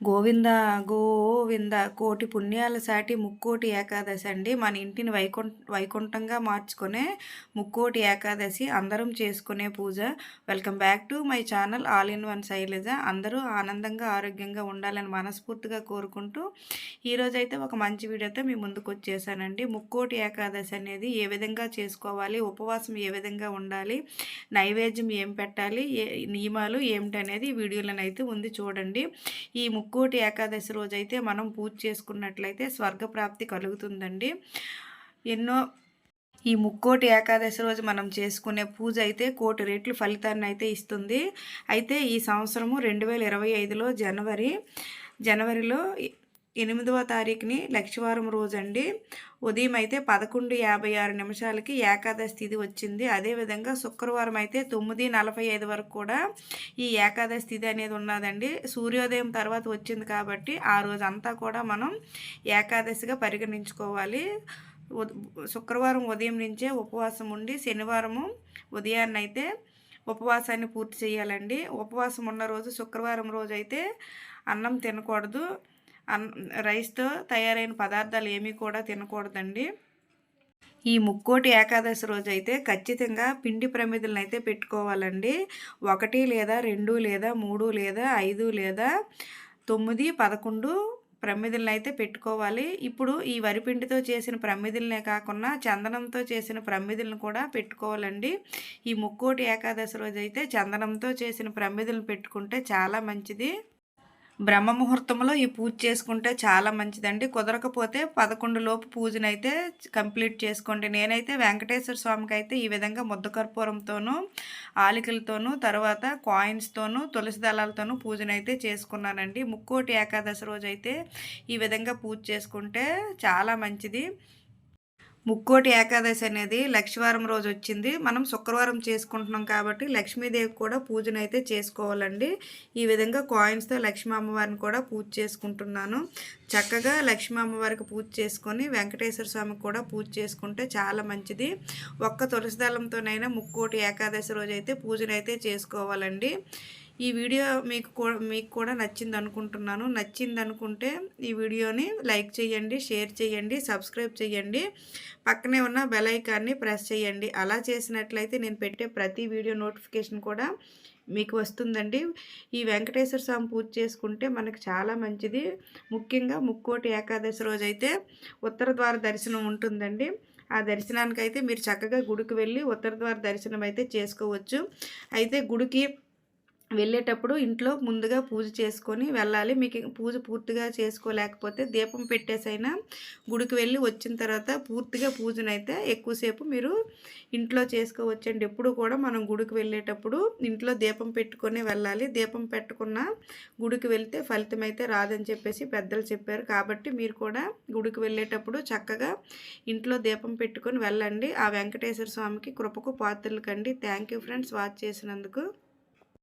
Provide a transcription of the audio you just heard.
గోవింద గోవింద కోటి పుణ్యాల సాటి ముక్కోటి ఏకాదశి అండి. మన ఇంటిని వైకుంఠ వైకుంఠంగా మార్చుకునే ముక్కోటి ఏకాదశి అందరం చేసుకునే పూజ. Welcome back to my channel all in one Sailaja. అందరూ ఆనందంగా ఆరోగ్యంగా ఉండాలని మనస్ఫూర్తిగా కోరుకుంటూ ఈరోజైతే ఒక మంచి వీడియోతో మీ ముందుకు వచ్చేసానండి. ముక్కోటి ఏకాదశి అనేది ఏ విధంగా చేసుకోవాలి ఉపవాసం ఏ విధంగా ఉండాలి నైవేద్యం ఏం పెట్టాలి ఏ నియమాలు ఏమిటనేది ఈ వీడియోలను అయితే ఉంది చూడండి. ఈ ముక్కోటి ఏకాదశి రోజు అయితే మనం పూజ చేసుకున్నట్లయితే స్వర్గప్రాప్తి కలుగుతుందండి. ఎన్నో ఈ ముక్కోటి ఏకాదశి రోజు మనం చేసుకునే పూజ అయితే కోటి రెట్లు ఫలితాన్ని అయితే ఇస్తుంది. అయితే ఈ సంవత్సరము రెండు వేల ఇరవై ఐదులో జనవరి జనవరిలో ఎనిమిదవ తారీఖుని లక్షవారం రోజు అండి ఉదయం అయితే పదకొండు యాభై ఆరు నిమిషాలకి ఏకాదశి తిథి వచ్చింది. అదేవిధంగా శుక్రవారం అయితే తొమ్మిది నలభై ఐదు వరకు కూడా ఈ ఏకాదశి తిథి అనేది ఉన్నదండి. సూర్యోదయం తర్వాత వచ్చింది కాబట్టి ఆ రోజు అంతా కూడా మనం ఏకాదశిగా పరిగణించుకోవాలి. శుక్రవారం ఉదయం నుంచే ఉపవాసం ఉండి శనివారము ఉదయాన్నైతే ఉపవాసాన్ని పూర్తి చేయాలండి. ఉపవాసం ఉన్న రోజు శుక్రవారం రోజు అయితే అన్నం తినకూడదు. రైస్తో తయారైన పదార్థాలు ఏమీ కూడా తినకూడదండి. ఈ ముక్కోటి ఏకాదశి రోజు అయితే ఖచ్చితంగా పిండి ప్రమిదలను అయితే పెట్టుకోవాలండి. ఒకటి లేదా రెండు లేదా మూడు లేదా ఐదు లేదా తొమ్మిది పదకొండు ప్రమిదలను అయితే పెట్టుకోవాలి. ఇప్పుడు ఈ వరిపిండితో చేసిన ప్రమిదలనే కాకుండా చందనంతో చేసిన ప్రమిదలను కూడా పెట్టుకోవాలండి. ఈ ముక్కోటి ఏకాదశి రోజు అయితే చందనంతో చేసిన ప్రమిదలను పెట్టుకుంటే చాలా మంచిది. బ్రహ్మ ముహూర్తంలో ఈ పూజ చేసుకుంటే చాలా మంచిదండి. కుదరకపోతే పదకొండు లోపు పూజనైతే కంప్లీట్ చేసుకోండి. నేనైతే వెంకటేశ్వర స్వామికి అయితే ఈ విధంగా ముద్ద కర్పూరంతోనూ ఆలికలతోనూ తర్వాత కాయిన్స్తోనూ తులసి దళాలతోనూ పూజనైతే చేసుకున్నానండి. ముక్కోటి ఏకాదశి రోజు అయితే ఈ విధంగా పూజ చేసుకుంటే చాలా మంచిది. ముక్కోటి ఏకాదశి అనేది లక్ష్మీవారం రోజు వచ్చింది. మనం శుక్రవారం చేసుకుంటున్నాం కాబట్టి లక్ష్మీదేవి కూడా పూజను అయితే చేసుకోవాలండి. ఈ విధంగా కాయిన్స్తో లక్ష్మీ అమ్మవారిని కూడా పూజ చేసుకుంటున్నాను. చక్కగా లక్ష్మీ అమ్మవారికి పూజ చేసుకొని వెంకటేశ్వర స్వామికి కూడా పూజ చేసుకుంటే చాలా మంచిది. ఒక్క తులసిదళంతోనైనా ముక్కోటి ఏకాదశి రోజు అయితే పూజనైతే చేసుకోవాలండి. ఈ వీడియో మీకు కూడా మీకు కూడా నచ్చింది అనుకుంటున్నాను నచ్చింది అనుకుంటే ఈ వీడియోని లైక్ చేయండి షేర్ చేయండి సబ్స్క్రైబ్ చేయండి. పక్కనే ఉన్న బెల్ ఐకాన్ని ప్రెస్ చేయండి. అలా చేసినట్లయితే నేను పెట్టే ప్రతి వీడియో నోటిఫికేషన్ కూడా మీకు వస్తుందండి. ఈ వెంకటేశ్వర స్వామి పూజ చేసుకుంటే మనకు చాలా మంచిది. ముఖ్యంగా ముక్కోటి ఏకాదశి రోజు అయితే ఉత్తర ద్వార దర్శనం ఉంటుందండి. ఆ దర్శనానికి అయితే మీరు చక్కగా గుడికి వెళ్ళి ఉత్తర ద్వార దర్శనం అయితే చేసుకోవచ్చు. అయితే గుడికి వెళ్ళేటప్పుడు ఇంట్లో ముందుగా పూజ చేసుకొని వెళ్ళాలి. మీకు పూజ పూర్తిగా చేసుకోలేకపోతే దీపం పెట్టేసైనా గుడికి వెళ్ళి వచ్చిన తర్వాత పూర్తిగా పూజనైతే ఎక్కువసేపు మీరు ఇంట్లో చేసుకోవచ్చండి. ఎప్పుడు కూడా మనం గుడికి వెళ్ళేటప్పుడు ఇంట్లో దీపం పెట్టుకొని వెళ్ళాలి. దీపం పెట్టుకున్న గుడికి వెళ్తే ఫలితం అయితే రాదని చెప్పేసి పెద్దలు చెప్పారు. కాబట్టి మీరు కూడా గుడికి వెళ్ళేటప్పుడు చక్కగా ఇంట్లో దీపం పెట్టుకొని వెళ్ళండి. ఆ వెంకటేశ్వర స్వామికి కృపకు పాత్రలు కండి. థ్యాంక్ ఫ్రెండ్స్ వాచ్ చేసినందుకు.